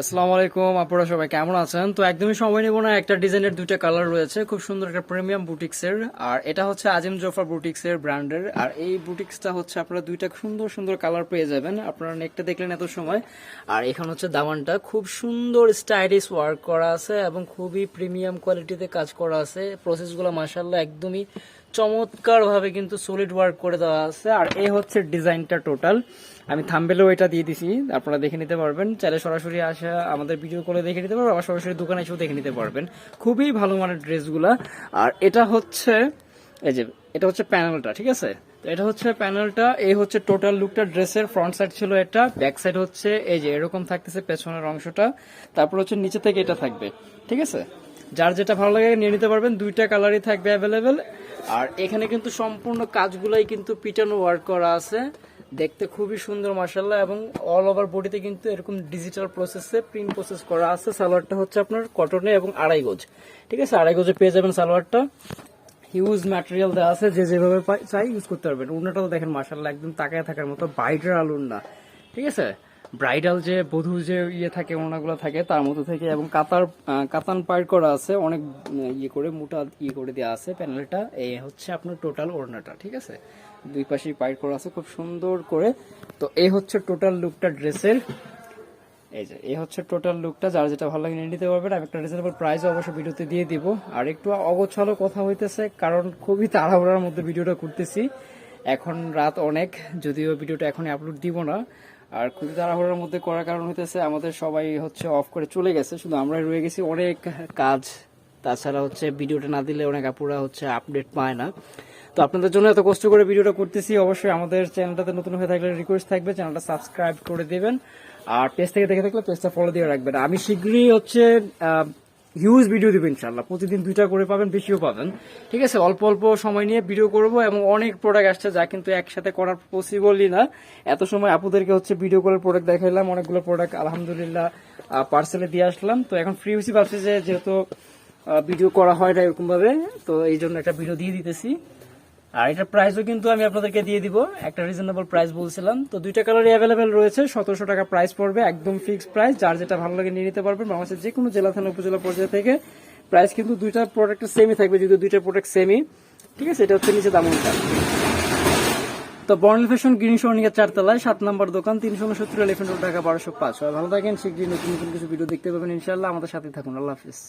আসসালামু আলাইকুম আপনারা সবাই কেমন আছেন? তো একদমই সময় নেব না, একটা ডিজাইনের দুইটা কালার রয়েছে, খুব সুন্দর একটা প্রিমিয়াম বুটিক্সের আর এটা হচ্ছে আজিম জোফা বুটিক্সের ব্র্যান্ডের আর এই বুটিক্সটা হচ্ছে আপনারা দুইটা সুন্দর সুন্দর কালার পেয়ে যাবেন। আপনারা নেকটা দেখলেন এত সময়। আর এখানে হচ্ছে দামানটা খুব সুন্দর স্টাইলিশ ওয়ার্ক করা আছে এবং খুবই প্রিমিয়াম কোয়ালিটিতে কাজ করা আছে। প্রসেসগুলো মাসাল্লাহ একদমই চমৎকার ভাবে কিন্তু সলিড ওয়ার্ক করে দেওয়া আছে। আর এই হচ্ছে ডিজাইনটা টোটাল আমি থাম্বেলেও এটা দিয়ে দিছি, আপনারা দেখে নিতে পারবেন। চাইলে সরাসরি আসা আমাদের ভিডিও কলে দেখে নিতে পারবেন, আবার সরাসরি দোকানে এসেও দেখে নিতে পারবেন। খুবই ভালো মানের ড্রেসগুলা। আর এটা হচ্ছে, এই যে, এটা হচ্ছে প্যানেলটা, ঠিক আছে? তো এটা হচ্ছে প্যানেলটা, এই হচ্ছে টোটাল লুকটা ড্রেসের ফ্রন্ট সাইড ছিল এটা ব্যাক সাইড হচ্ছে, এই যে, এরকম থাকতেছে পেছনের অংশটা। তারপর হচ্ছে নিচে থেকে এটা থাকবে, ঠিক আছে? যার যেটা ভালো লাগে নিয়ে নিতে পারবেন, দুইটা কালারই থাকবে অ্যাভেলেবেল আর এখানে কিন্তু সম্পূর্ণ কাজগুলাই কিন্তু পিটানো ওয়ার্ক করা আছে। দেখতে খুবই সুন্দর মার্শাল্লাহ এবং অল ওভার বডিতে কিন্তু এরকম ডিজিটাল প্রসেসে প্রিন্ট প্রসেস করা আছে। সালোয়ারটা হচ্ছে আপনার কটনে এবং আড়াই গজ। ঠিক আছে? আড়াই গজে পেয়ে যাবেন সালোয়ারটা। হিউজ ম্যাটেরিয়াল দেওয়া আছে, যে যেভাবে চাই ইউজ করতে পারবেন। উন্নাটাও দেখেন মার্শাল্লাহ একদম তাকায় থাকার মতো ব্রাইডাল উন্না ঠিক আছে? ব্রাইডাল যে বধূ যে ইয়ে থাকে ওনাগুলো থাকে, তার মধ্যে থেকে, এবং কাতার কাতান পাইট করা আছে, অনেক ইয়ে করে, মোটা ইয়ে করে দেওয়া আছে প্যানেলটা। এই হচ্ছে আপনার টোটাল ওড়নাটা। ঠিক আছে? দুই পাশেই পাইট করা আছে, খুব সুন্দর করে। তো এই হচ্ছে টোটাল লুকটা ড্রেসের। এই যে এই হচ্ছে টোটাল লুকটা, যার যেটা ভালো লাগে নিয়ে নিতে পারবেন। আমি একটা রিজনেবল প্রাইস অবশ্য ভিডিওতে দিয়ে দিব। আর একটু অগোছালো কথা হইতেছে, কারণ খুবই তাড়াহুড়ার মধ্যে ভিডিওটা করতেছি। এখন রাত অনেক, যদিও ভিডিওটা এখনই আপলোড দিব না। আর খুবই তাড়াহুড়ার মধ্যে করার কারণ হইতেছে, আমাদের সবাই হচ্ছে অফ করে চলে গেছে। শুধু আমরাই রয়ে গেছি, অনেক কাজ তাছাড়া হচ্ছে ভিডিওটা না দিলে অনেক আপুরা হচ্ছে আপডেট পায় না। তো আপনাদের জন্য এত কষ্ট করে ভিডিওটা করতেছি, অবশ্যই আমাদের চ্যানেলটাতে নতুন হয়ে থাকলে রিকোয়েস্ট থাকবে, চ্যানেলটা সাবস্ক্রাইব করে দেবেন। আর পেজ থেকে দেখে থাকলে পেজটা ফলো দিয়ে রাখবেন। আমি শীঘ্রই হচ্ছে হিউজ ভিডিও দিব ইনশাল্লাহ প্রতিদিন দুইটা করে পাবেন, বেশিও পাবেন। ঠিক আছে, অল্প অল্প সময় নিয়ে ভিডিও করব এবং অনেক প্রোডাক্ট আসছে যা কিন্তু একসাথে করার পসিবলই না। এত সময় আপুদেরকে হচ্ছে ভিডিও কলের প্রোডাক্ট দেখাইলাম, অনেকগুলো প্রোডাক্ট আলহামদুলিল্লাহ পার্সেলে দিয়ে আসলাম। তো এখন ফ্রি হয়েছি ভাবছি যে যেহেতু ভিডিও করা হয় না এরকম ভাবে তো এই জন্য একটা ভিডিও দিয়ে দিতেছি। আর এটার প্রাইসও কিন্তু আমি আপনাদেরকে দিয়ে দিব, একটা রিজনেবল প্রাইস বলছিলাম। তো দুইটা কালারই অ্যাভেলেবেল রয়েছে, সতেরোশো টাকা প্রাইস পড়বে, একদম ফিক্সড প্রাইস যার যেটা ভালো লাগে নিয়ে নিতে পারবেন। বাংলাদেশের যে কোনো জেলা, থানা, উপজেলা পর্যায়ে থেকে প্রাইস কিন্তু দুইটা প্রোডাক্টের সেমই থাকবে যদি দুইটা প্রোডাক্ট সেমই ঠিক আছে, এটা হচ্ছে নিচে দামনটা তো বর্ণল ফ্যাশন গ্রিন শর্নিকা চারতলায়, সাত নম্বর দোকান, তিনশো উনসত্তর এলিফেন্ট ঢাকা বারোশো পাঁচ। ভালো থাকেন শীঘ্রই নতুন নতুন কিছু ভিডিও দেখতে পাবেন ইনশাল্লাহ আমাদের সাথে থাকুন, আল্লাহ হাফিজ।